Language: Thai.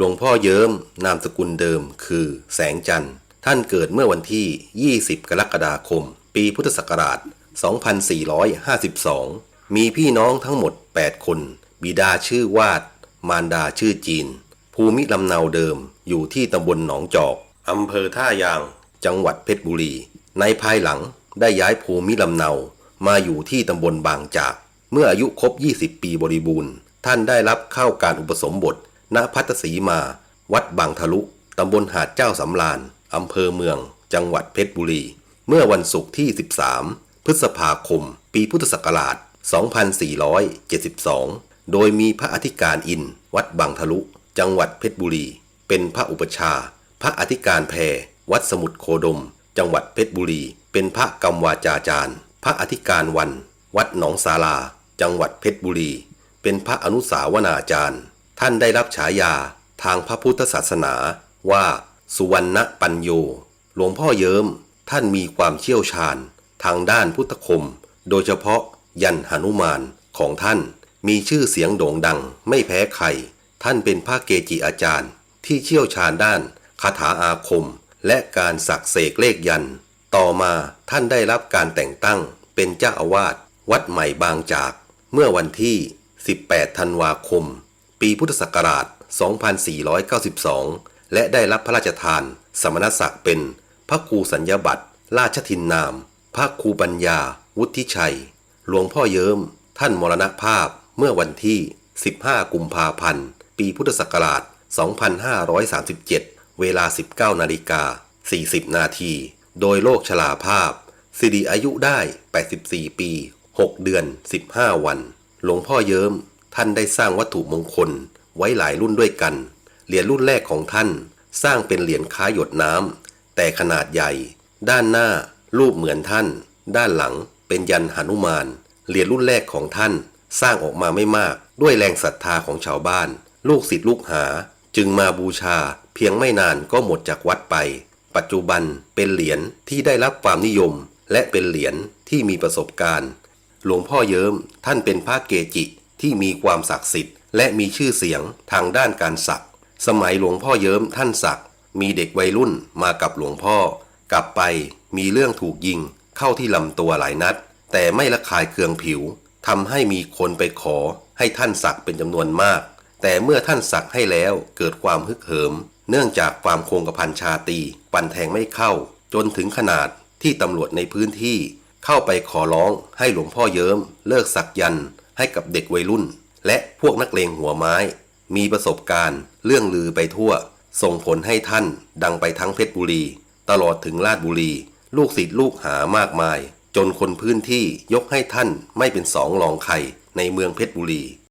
หลวงพ่อเยิ้มนามสกุลเดิมคือแสงจันทร์ ท่านเกิดเมื่อวันที่ 20 กรกฎาคม ปีพุทธศักราช 2452 มีพี่น้องทั้งหมด 8 คน บิดาชื่อวาด มารดาชื่อจีน ภูมิลำเนาเดิมอยู่ที่ตำบลหนองจอกอำเภอท่ายาง จังหวัดเพชรบุรี ในภายหลังได้ย้ายภูมิลำเนามาอยู่ที่ตำบลบางจาก เมื่ออายุครบ 20 ปีบริบูรณ์ ท่านได้รับเข้าการอุปสมบท ณพัทสีมา วัดบางทะลุ ตำบลหาดเจ้าสำราญอำเภอเมือง จังหวัดเพชรบุรี เมื่อวันศุกร์ที่ 13 พฤษภาคม ปีพุทธศักราช 2472 โดยมีพระอธิการอิน วัดบางทะลุ จังหวัดเพชรบุรี เป็นพระอุปชา พระอธิการแพร วัดสมุทรโคดม จังหวัดเพชรบุรี เป็นพระกรรมวาจาจารย์ พระอธิการวัน วัดหนองสาลา จังหวัดเพชรบุรี เป็นพระอนุสาวนาจารย์ ท่านได้รับฉายาทางพระพุทธศาสนาว่า สุวรรณปัญโย หลวงพ่อเยิ้มท่านมีความเชี่ยวชาญ ทางด้านพุทธคม โดยเฉพาะยันหนุมานของท่านมีชื่อเสียงโด่งดังไม่แพ้ใคร ท่านเป็นพระเกจิอาจารย์ ที่เชี่ยวชาญด้านคาถาอาคม และการสักเสกเลขยันต์ต่อมาท่านได้รับการแต่งตั้งเป็นเจ้าอาวาสวัดใหม่บางจาก เมื่อวันที่ 18 ธันวาคม ปีพุทธศักราช 2492 และได้รับพระราชทาน สมณศักดิ์เป็น พระครูสัญญาบัตรราชทินนาม พระครูปัญญา วุฒิชัย หลวงพ่อเยิ้ม ท่านมรณภาพเมื่อวันที่ 15 กุมภาพันธ์ ปีพุทธศักราช 2537 เวลา 19 นาฬิกา 40 นาที โดยโรคชราภาพ สิริอายุได้ 84 ปี 6 เดือน 15 วัน หลวงพ่อเยิ้ม ท่านได้สร้างวัตถุมงคลไว้หลายรุ่นด้วยกัน เหรียญรุ่นแรกของท่านสร้างเป็นเหรียญค้าหยดน้ำแต่ขนาดใหญ่ ด้านหน้า รูปเหมือนท่าน ด้านหลังเป็นยันหนุมาน เหรียญรุ่นแรกของท่านสร้างออกมาไม่มากด้วยแรงศรัทธาของชาวบ้าน ลูกศิษย์ลูกหา จึงมาบูชา เพียงไม่นานก็หมดจากวัดไป ปัจจุบันเป็นเหรียญที่ได้รับความนิยม และเป็นเหรียญที่มีประสบการณ์ หลวงพ่อเยิ้มท่านเป็นพระเกจิ ที่มีความศักดิ์สิทธิ์ และมีชื่อเสียงทางด้านการสัก สมัยหลวงพ่อเยิ้มท่านสัก มีเด็กวัยรุ่นมากับหลวงพ่อ กลับไปมีเรื่องถูกยิงเข้าที่ลำตัวหลายนัด แต่ไม่ระคายเคืองผิวทำให้มีคนไปขอให้ท่านสักเป็นจำนวนมาก แต่เมื่อท่านสักให้แล้วเกิดความฮึกเหิม เนื่องจากความโคงกระพันชาตีปันแทงไม่เข้า จนถึงขนาดที่ตำรวจในพื้นที่ เข้าไปขอร้องให้หลวงพ่อเยิ้มเลิกสักยัน ให้กับเด็กวัยรุ่น และพวกนักเลงหัวไม้ มีประสบการณ์เรื่องลือไปทั่ว ส่งผลให้ท่านดังไปทั้งเพชรบุรี ตลอดถึงราชบุรี ลูกศิษย์ลูกหามากมาย จนคนพื้นที่ยกให้ท่านไม่เป็นสองรองใครในเมืองเพชรบุรี